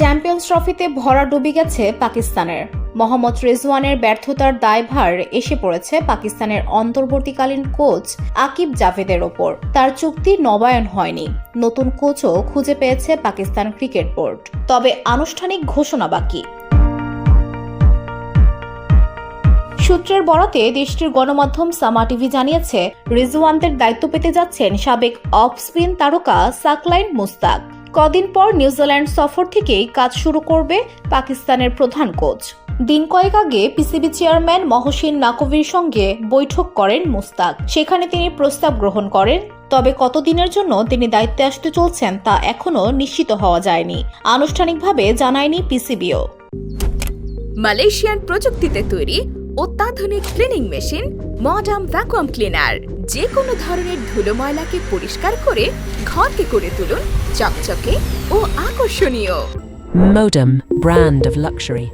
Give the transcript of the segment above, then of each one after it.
Champions ট্রফিতে ভরা ডুবে গেছে পাকিস্তানের। মোহাম্মদ রেজওয়ানের ব্যর্থতার দায়ভার এসে পড়েছে পাকিস্তানের অন্তর্বর্তীকালীন কোচ আকিব জাভেদের ওপর। তার চুক্তি নবায়ন হয়নি। নতুন কোচও খুঁজে পেয়েছে পাকিস্তান ক্রিকেট বোর্ড। তবে আনুষ্ঠানিক ঘোষণা বাকি। সূত্রের বরাতে দেশটির গণমাধ্যম সামা টিভি জানিয়েছে, রিজওয়ানদের দায়িত্ব পেতে যাচ্ছেন সাবেক অফ স্পিন তারকা সাকলাইন মুস্তাক। কদিন পর নিউজিল্যান্ড সফর থেকেই কাজ শুরু করবে পাকিস্তানের প্রধান কোচ। দিন কয়েক আগে পিসিবি চেয়ারম্যান মহসিন নাকভির সঙ্গে বৈঠক করেন মুস্তাক। সেখানে তিনি প্রস্তাব গ্রহণ করেন, তবে কতদিনের জন্য তিনি দায়িত্বে আসতে চলছেন তা এখনও নিশ্চিত হওয়া যায়নি। আনুষ্ঠানিকভাবে জানায়নি পিসিবিও। মালয়েশিয়ান প্রযুক্তিতে তৈরি অত্যাধুনিক cleaning machine modern vacuum cleaner. যে কোনো ধরনের ধুলো ময়লাকে পরিষ্কার করে ঘরকে করে তুলুন চকচকে ও আকর্ষণীয়। Modem, brand of luxury.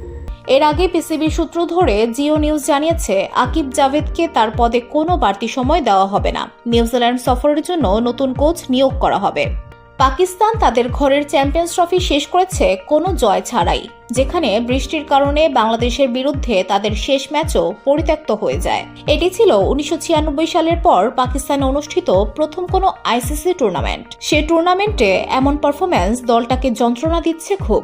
এর আগে পিসিবি সূত্র ধরে জিও নিউজ জানিয়েছে আকিব জাভেদকে তার পদে কোনো বাড়তি সময় দেওয়া হবে না। নিউজিল্যান্ড সফরের জন্য নতুন কোচ নিয়োগ করা হবে। পাকিস্তান তাদের ঘরের চ্যাম্পিয়ন্স ট্রফি শেষ করেছে কোনো জয় ছাড়াই, যেখানে বৃষ্টির কারণে বাংলাদেশের বিরুদ্ধে তাদের শেষ ম্যাচও পরিত্যক্ত হয়ে যায়। এটি ছিল উনিশশো ছিয়ানব্বই সালের পর পাকিস্তানে অনুষ্ঠিত প্রথম কোনো আইসিসি টুর্নামেন্ট। সে টুর্নামেন্টে এমন পারফরম্যান্স দলটাকে যন্ত্রণা দিচ্ছে খুব।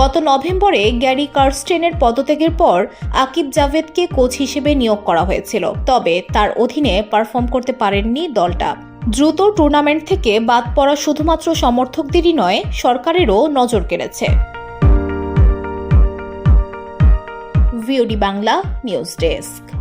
গত নভেম্বরে গ্যারি কার্স্টেনের পদত্যাগের পর আকিব জাভেদকে কোচ হিসেবে নিয়োগ করা হয়েছিল। তবে তার অধীনে পারফর্ম করতে পারেননি দলটা। দ্রুত টুর্নামেন্ট থেকে বাদ পড়া শুধুমাত্র সমর্থকদেরই নয়, সরকারেরও নজর কেড়েছে। VOD Bangla, news desk.